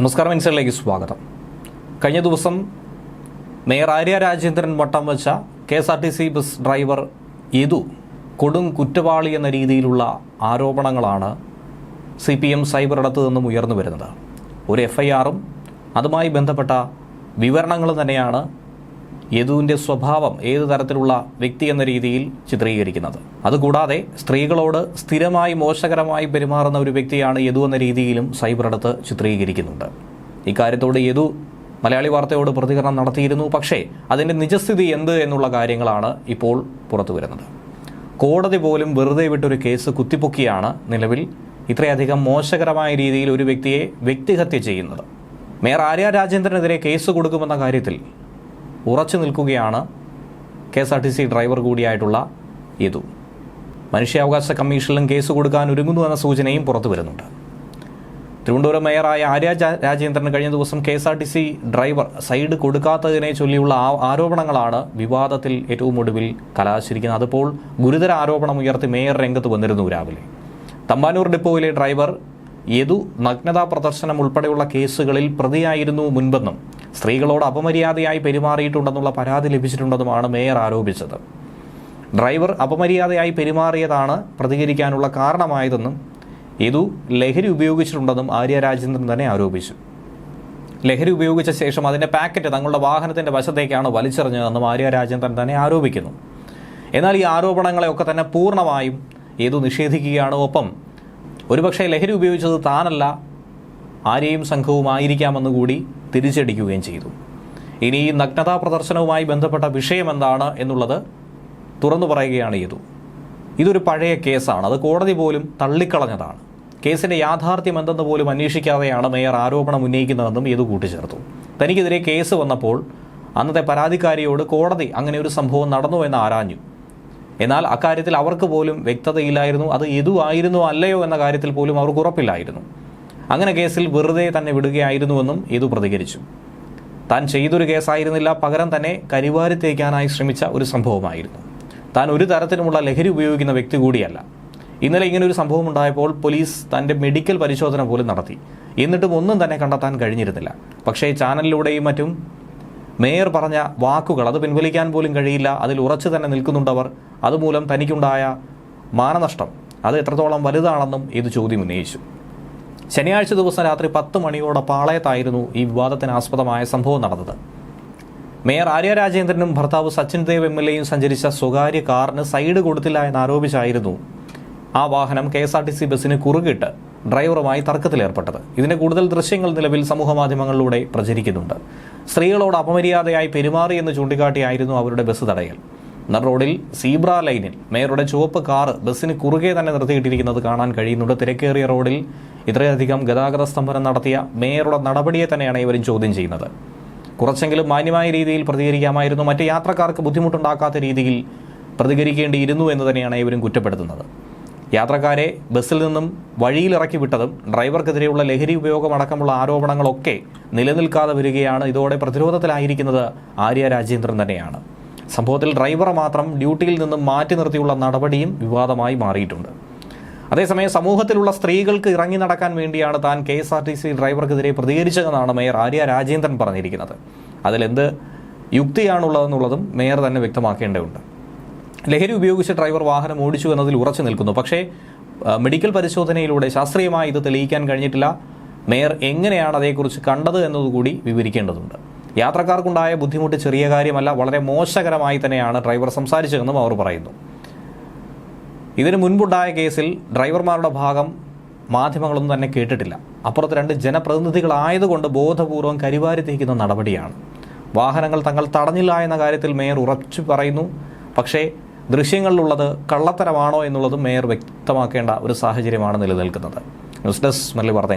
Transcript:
നമസ്കാരം ഇൻസൈഡിലേക്ക് സ്വാഗതം. കഴിഞ്ഞ ദിവസം മേയർ ആര്യ രാജേന്ദ്രൻ വട്ടം വെച്ച K S R T C bus driver Yadu കൊടും കുറ്റവാളി എന്ന രീതിയിലുള്ള ആരോപണങ്ങളാണ് സി പി എം സൈബറിടത്ത് നിന്നും ഉയർന്നു വരുന്നത്. ഒരു എഫ് ഐ ആറും അതുമായി ബന്ധപ്പെട്ട വിവരണങ്ങളും തന്നെയാണ് യദുവിന്റെ സ്വഭാവം ഏത് തരത്തിലുള്ള വ്യക്തി എന്ന രീതിയിൽ ചിത്രീകരിക്കുന്നത്. അതുകൂടാതെ സ്ത്രീകളോട് സ്ഥിരമായി മോശകരമായി പെരുമാറുന്ന ഒരു വ്യക്തിയാണ് യദു എന്ന രീതിയിലും സൈബറിടത്ത് ചിത്രീകരിക്കുന്നുണ്ട്. ഇക്കാര്യത്തോട് യദു മലയാളി വാർത്തയോട് പ്രതികരണം നടത്തിയിരുന്നു. പക്ഷേ അതിന്റെ നിജസ്ഥിതി എന്ത് എന്നുള്ള കാര്യങ്ങളാണ് ഇപ്പോൾ പുറത്തു വരുന്നത്. കോടതി പോലും വെറുതെ വിട്ടൊരു കേസ് കുത്തിപ്പൊക്കിയാണ് നിലവിൽ ഇത്രയധികം മോശകരമായ രീതിയിൽ ഒരു വ്യക്തിയെ വ്യക്തിഹത്യ ചെയ്യുന്നത്. മേയർ ആര്യ രാജേന്ദ്രനെതിരെ കേസ് കൊടുക്കുമെന്ന കാര്യത്തിൽ ഉറച്ചു നിൽക്കുകയാണ് K S R T C driver കൂടിയായിട്ടുള്ള ഇതു മനുഷ്യാവകാശ കമ്മീഷനിലും കേസ് കൊടുക്കാൻ ഒരുങ്ങുന്നു എന്ന സൂചനയും പുറത്തു വരുന്നുണ്ട്. തിരുവനന്തപുരം മേയറായ ആര്യ രാജേന്ദ്രൻ കഴിഞ്ഞ ദിവസം K S R T C driver side കൊടുക്കാത്തതിനെ ചൊല്ലിയുള്ള ആരോപണങ്ങളാണ് വിവാദത്തിൽ ഏറ്റവും ഒടുവിൽ കലാശിരിക്കുന്നത് അതിപ്പോൾ ഗുരുതര ആരോപണം ഉയർത്തി മേയർ രംഗത്ത് വന്നിരുന്നു രാവിലെ. തമ്പാനൂർ ഡിപ്പോയിലെ ഡ്രൈവർ യദു നഗ്നതാ പ്രദർശനം ഉൾപ്പെടെയുള്ള കേസുകളിൽ പ്രതിയായിരുന്നു മുൻപെന്നും സ്ത്രീകളോട് അപമര്യാദയായി പെരുമാറിയിട്ടുണ്ടെന്നുള്ള പരാതി ലഭിച്ചിട്ടുണ്ടെന്നുമാണ് മേയർ ആരോപിച്ചത്. ഡ്രൈവർ അപമര്യാദയായി പെരുമാറിയതാണ് പ്രതികരിക്കാനുള്ള കാരണമായതെന്നും ഇതു ലഹരി ഉപയോഗിച്ചിട്ടുണ്ടെന്നും ആര്യ രാജേന്ദ്രൻ തന്നെ ആരോപിച്ചു. ലഹരി ഉപയോഗിച്ച ശേഷം അതിന്റെ പാക്കറ്റ് തങ്ങളുടെ വാഹനത്തിന്റെ വശത്തേക്കാണ് വലിച്ചെറിഞ്ഞതെന്നും ആര്യ രാജേന്ദ്രൻ തന്നെ ആരോപിക്കുന്നു. എന്നാൽ ഈ ആരോപണങ്ങളെയൊക്കെ തന്നെ പൂർണമായും ഏതു നിഷേധിക്കുകയാണ്. ഒപ്പം ഒരുപക്ഷെ ലഹരി ഉപയോഗിച്ചത് താനല്ല ആരെയും സംഘവുമായിരിക്കാമെന്ന് കൂടി തിരിച്ചടിക്കുകയും ചെയ്തു. ഇനി ഈ നഗ്നതാ പ്രദർശനവുമായി ബന്ധപ്പെട്ട വിഷയം എന്താണ് എന്നുള്ളത് തുറന്നു പറയുകയാണ് ചെയ്തു ഇതൊരു പഴയ കേസാണ്. അത് കോടതി പോലും തള്ളിക്കളഞ്ഞതാണ്. കേസിന്റെ യാഥാർത്ഥ്യം എന്തെന്ന് പോലും അന്വേഷിക്കാതെയാണ് മേയർ ആരോപണം ഉന്നയിക്കുന്നതെന്നും ഇത് കൂട്ടിച്ചേർത്തു. തനിക്കെതിരെ കേസ് വന്നപ്പോൾ അന്നത്തെ പരാതിക്കാരിയോട് കോടതി അങ്ങനെ ഒരു സംഭവം നടന്നു എന്ന് ആരാഞ്ഞു. എന്നാൽ അക്കാര്യത്തിൽ അവർക്ക് പോലും വ്യക്തതയില്ലായിരുന്നു. അത് എതു ആയിരുന്നു അല്ലയോ എന്ന കാര്യത്തിൽ പോലും അവർക്ക് ഉറപ്പില്ലായിരുന്നു. അങ്ങനെ കേസിൽ വെറുതെ തന്നെ വിടുകയായിരുന്നുവെന്നും ഇതു പ്രതികരിച്ചു. താൻ ചെയ്തൊരു കേസായിരുന്നില്ല പകരം തന്നെ കരിവാരി തേക്കാനായി ശ്രമിച്ച ഒരു സംഭവമായിരുന്നു. താൻ ഒരു തരത്തിലുമുള്ള ലഹരി ഉപയോഗിക്കുന്ന വ്യക്തി കൂടിയല്ല. ഇന്നലെ ഇങ്ങനെ ഒരു സംഭവം ഉണ്ടായപ്പോൾ പോലീസ് തന്റെ മെഡിക്കൽ പരിശോധന പോലും നടത്തി. എന്നിട്ടും ഒന്നും തന്നെ കണ്ടെത്താൻ കഴിഞ്ഞിരുന്നില്ല. പക്ഷേ ചാനലിലൂടെയും മറ്റും മേയർ പറഞ്ഞ വാക്കുകൾ അത് പിൻവലിക്കാൻ പോലും കഴിയില്ല അതിൽ ഉറച്ചു തന്നെ നിൽക്കുന്നുണ്ടവർ അതുമൂലം തനിക്കുണ്ടായ മാനനഷ്ടം അത് എത്രത്തോളം വലുതാണെന്നും ഇത് ചോദ്യം ഉന്നയിച്ചു. ശനിയാഴ്ച ദിവസം രാത്രി പത്ത് മണിയോടെ പാളയത്തായിരുന്നു ഈ വിവാദത്തിന് ആസ്പദമായ സംഭവം നടന്നത്. മേയർ ആര്യ രാജേന്ദ്രനും ഭർത്താവ് സച്ചിൻ ദേവ് എം എൽ എയും സഞ്ചരിച്ച സ്വകാര്യ കാറിന് സൈഡ് കൊടുത്തില്ല എന്നാരോപിച്ചായിരുന്നു ആ വാഹനം K S R T C ബസ്സിന് കുറുകിട്ട് ഡ്രൈവറുമായി തർക്കത്തിലേർപ്പെട്ടത്. ഇതിന്റെ കൂടുതൽ ദൃശ്യങ്ങൾ നിലവിൽ സമൂഹ മാധ്യമങ്ങളിലൂടെ പ്രചരിക്കുന്നുണ്ട്. സ്ത്രീകളോട് അപമര്യാദയായി പെരുമാറി എന്ന് ചൂണ്ടിക്കാട്ടിയായിരുന്നു അവരുടെ ബസ് തടയൽ. നർ റോഡിൽ സീബ്ര ലൈനിൽ മേയറുടെ ചുവപ്പ് കാറ് ബസ്സിന് കുറുകെ തന്നെ നിർത്തിയിട്ടിരിക്കുന്നത് കാണാൻ കഴിയുന്നുണ്ട്. തിരക്കേറിയ റോഡിൽ ഇത്രയധികം ഗതാഗത സ്തംഭനം നടത്തിയ മേയറുടെ നടപടിയെ തന്നെയാണ് ഇവരും ചോദ്യം ചെയ്യുന്നത്. കുറച്ചെങ്കിലും മാന്യമായ രീതിയിൽ പ്രതികരിക്കാമായിരുന്നു. മറ്റ് യാത്രക്കാർക്ക് ബുദ്ധിമുട്ടുണ്ടാക്കാത്ത രീതിയിൽ പ്രതികരിക്കേണ്ടിയിരുന്നു എന്ന് തന്നെയാണ് ഇവരും കുറ്റപ്പെടുത്തുന്നത്. യാത്രക്കാരെ ബസ്സിൽ നിന്നും വഴിയിലിറക്കി വിട്ടതും ഡ്രൈവർക്കെതിരെയുള്ള ലഹരി ഉപയോഗം അടക്കമുള്ള ആരോപണങ്ങളൊക്കെ നിലനിൽക്കാതെ വരികയാണ്. ഇതോടെ പ്രതിരോധത്തിലായിരിക്കുന്നത് ആര്യ രാജേന്ദ്രൻ തന്നെയാണ്. സംഭവത്തിൽ ഡ്രൈവറെ മാത്രം ഡ്യൂട്ടിയിൽ നിന്നും മാറ്റി നിർത്തിയുള്ള നടപടിയും വിവാദമായി മാറിയിട്ടുണ്ട്. അതേസമയം സമൂഹത്തിലുള്ള സ്ത്രീകൾക്ക് ഇറങ്ങി നടക്കാൻ വേണ്ടിയാണ് താൻ K S R T C ഡ്രൈവർക്കെതിരെ പ്രതികരിച്ചതെന്നാണ് മേയർ ആര്യ രാജേന്ദ്രൻ പറഞ്ഞിരിക്കുന്നത്. അതിലെന്ത് യുക്തിയാണുള്ളതെന്നുള്ളതും മേയർ തന്നെ വ്യക്തമാക്കേണ്ടതുണ്ട്. ലഹരി ഉപയോഗിച്ച് ഡ്രൈവർ വാഹനം ഓടിച്ചു എന്നതിൽ ഉറച്ചു നിൽക്കുന്നു. പക്ഷേ മെഡിക്കൽ പരിശോധനയിലൂടെ ശാസ്ത്രീയമായി ഇത് തെളിയിക്കാൻ കഴിഞ്ഞിട്ടില്ല. മേയർ എങ്ങനെയാണ് അതേക്കുറിച്ച് കണ്ടത് എന്നതുകൂടി വിവരിക്കേണ്ടതുണ്ട്. യാത്രക്കാർക്കുണ്ടായ ബുദ്ധിമുട്ട് ചെറിയ കാര്യമല്ല വളരെ മോശകരമായി തന്നെയാണ് ഡ്രൈവർ സംസാരിച്ചതെന്നും അവർ പറയുന്നു. ഇതിനു മുൻപുണ്ടായ കേസിൽ ഡ്രൈവർമാരുടെ ഭാഗം മാധ്യമങ്ങളൊന്നും തന്നെ കേട്ടിട്ടില്ല. അപ്പുറത്ത് രണ്ട് ജനപ്രതിനിധികളായതുകൊണ്ട് ബോധപൂർവം കരിവാരി തേക്കുന്ന നടപടിയാണ്. വാഹനങ്ങൾ തങ്ങൾ തടഞ്ഞില്ല എന്ന കാര്യത്തിൽ മേയർ ഉറച്ചു പറയുന്നു. പക്ഷേ ദൃശ്യങ്ങളിലുള്ളത് കള്ളത്തരമാണോ എന്നുള്ളതും മേയർ വ്യക്തമാക്കേണ്ട ഒരു സാഹചര്യമാണ് നിലനിൽക്കുന്നത്. ന്യൂസ് ഡെസ്ക് മല്ലി വാർത്ത